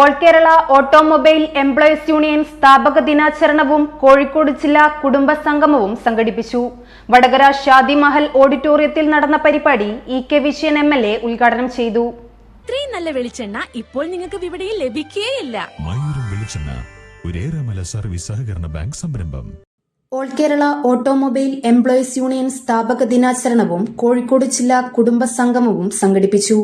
All Kerala automobile employees union സ്ഥാപക ദിനാചരണവും കോഴിക്കോട് ജില്ലാ കുടുംബ സംഗമവും സംഘടിപ്പിച്ചു. വടകര ഷാദി മഹൽ ഓഡിറ്റോറിയത്തിൽ നടന്ന പരിപാടി E K Vijayan M L A ഉദ്ഘാടനം ചെയ്തു. ഇത്രയും നല്ല വെളിച്ചെണ്ണ ഇപ്പോൾ നിങ്ങൾക്ക് വിപണിയിൽ ലഭിക്കുകയില്ല മയൂരം വെളിച്ചെണ്ണ ഒരേറെമല സർവീസ് സഹകരണ ബാങ്ക് സംരംഭം. All Kerala automobile employees union സ്ഥാപക ദിനാചരണവും കോഴിക്കോട് ജില്ലാ കുടുംബ സംഗമവും സംഘടിപ്പിച്ചു.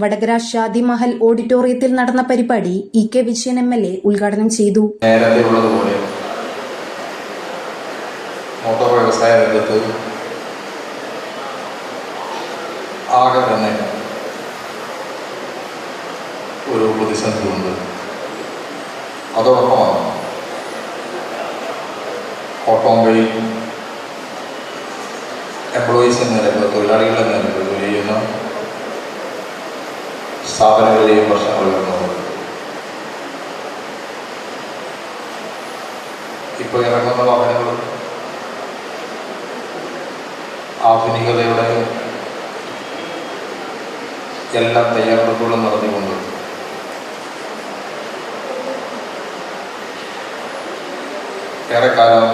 വടകര ഷാദി മഹൽ ഓഡിറ്റോറിയത്തിൽ നടന്ന പരിപാടി E K Vijayan M L A ഉദ്ഘാടനം ചെയ്തു. വ്യവസായ ഒരു പ്രതിസന്ധിയുണ്ട്. അതോടൊപ്പമാണ് ഓട്ടോമൊബൈൽ എംപ്ലോയീസ് എന്ന നിലയ്ക്ക് തൊഴിലാളികൾ എന്ന ജോലി ചെയ്യുന്ന സ്ഥാപനങ്ങളിലെയും പ്രശ്നങ്ങൾ വരുന്നുണ്ട് ഇപ്പോൾ ഇറങ്ങുന്ന വാഹനങ്ങൾ ആധുനികതയുടെ എല്ലാ തയ്യാറെടുപ്പുകളും നടത്തിക്കൊണ്ട് ഏറെക്കാലം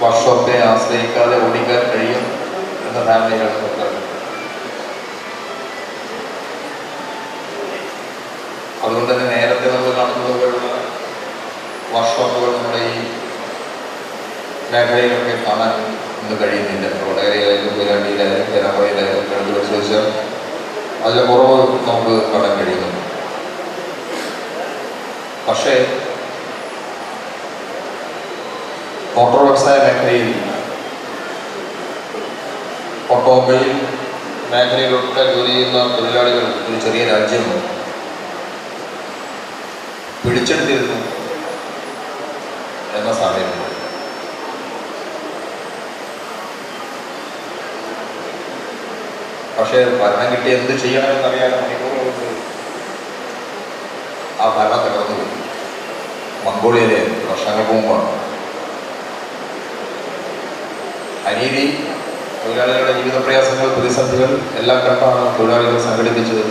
വർഷത്തെ ആശ്രയിക്കാതെ ഓടിക്കാൻ കഴിയും എന്ന ധാരണയാണ് നമുക്കറിയാം അതുകൊണ്ട് തന്നെ നേരത്തെ നമ്മൾ കാണുന്നത് പോലുള്ള വർക്ക്ഷോപ്പുകൾ നമ്മുടെ ഈ മേഖലയിലൊക്കെ കാണാൻ ഇന്ന് കഴിയുന്നില്ല. വടകരയിലായാലും കൊയിലാണ്ടിയിലായാലും പേരാമ്പ്രയിലായാലും കണ്ടു പരിശോധിച്ചാൽ അതിലെ കുറവ് നമുക്ക് കാണാൻ കഴിയുന്നുണ്ട്. പക്ഷേ മോട്ടോർ വ്യവസായ മേഖലയിൽ ഓട്ടോമൊബൈൽ മേഖലയിലൊക്കെ ജോലി ചെയ്യുന്ന തൊഴിലാളികൾ ഒരു ചെറിയ രാജ്യം പിടിച്ചെടുത്തിരുന്നു എന്ന സാഹചര്യം പക്ഷേ ഭരണം കിട്ടി എന്ത് ചെയ്യണമെന്നറിയാതെ മണിക്കൂറുകൾ കൊണ്ട് ആ ഭരണം തകർന്നു മംഗോളിയയിലെ വർഷങ്ങൾക്ക് മുമ്പാണ് അനീതി തൊഴിലാളികളുടെ ജീവിത പ്രയാസങ്ങൾ പ്രതിസന്ധികൾ എല്ലാം കണ്ടാണ് തൊഴിലാളികൾ സംഘടിപ്പിച്ചത്.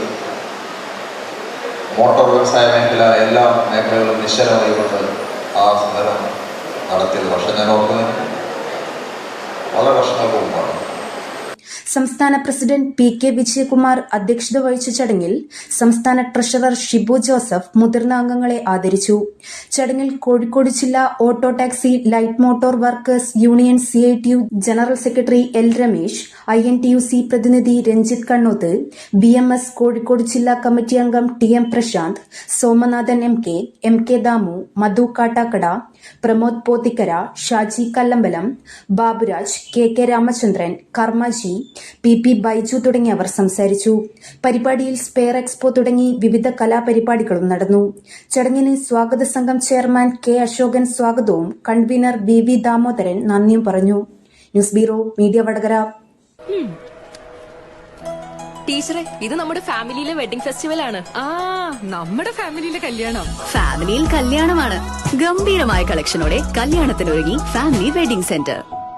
മോട്ടോർ വ്യവസായ മേഖല എല്ലാ മേഖലകളും നിശ്ചലമായിക്കൊണ്ട് ആ സമരം നടത്തിയത്. പക്ഷെ ഞാൻ ഓർക്കുന്നത് വളരെ വർഷങ്ങൾക്ക് മുമ്പാണ് സംസ്ഥാന പ്രസിഡന്റ് പി കെ വിജയകുമാർ അധ്യക്ഷത വഹിച്ച ചടങ്ങിൽ സംസ്ഥാന ട്രഷറർ ഷിബു ജോസഫ് മുതിർന്ന അംഗങ്ങളെ ആദരിച്ചു. ചടങ്ങിൽ കോഴിക്കോട് ജില്ലാ auto taxi light motor workers union C I T U general secretary L Ramesh I N T U C പ്രതിനിധി Ranjith Kannoth B M S Kozhikode ജില്ലാ കമ്മിറ്റി അംഗം T M Prashanth Somanathan M K M K Damu Madhu Kattakada Pramod Pothikkara Shaji Kallambalam Baburaj K K Ramachandran Karmaji P P Baiju തുടങ്ങിയവർ സംസാരിച്ചു. പരിപാടിയിൽ spare expo തുടങ്ങി വിവിധ കലാപരിപാടികളും നടന്നു. ചടങ്ങിന് സ്വാഗത സംഘം ചെയർമാൻ കെ അശോകൻ സ്വാഗതവും കൺവീനർ വി വി ദാമോദരൻ നന്ദിയും പറഞ്ഞു. News bureau media Vadakara. ടീച്ചറെ ഇത് നമ്മുടെ ഫാമിലിയിലെ വെഡിംഗ് ഫെസ്റ്റിവൽ ആണ്. ആ നമ്മുടെ ഫാമിലിയിലെ കല്യാണം. ഫാമിലിയിൽ കല്യാണമാണ്. ഗംഭീരമായ കളക്ഷനോടെ കല്യാണത്തിനൊരുങ്ങി ഫാമിലി വെഡിംഗ് സെന്റർ.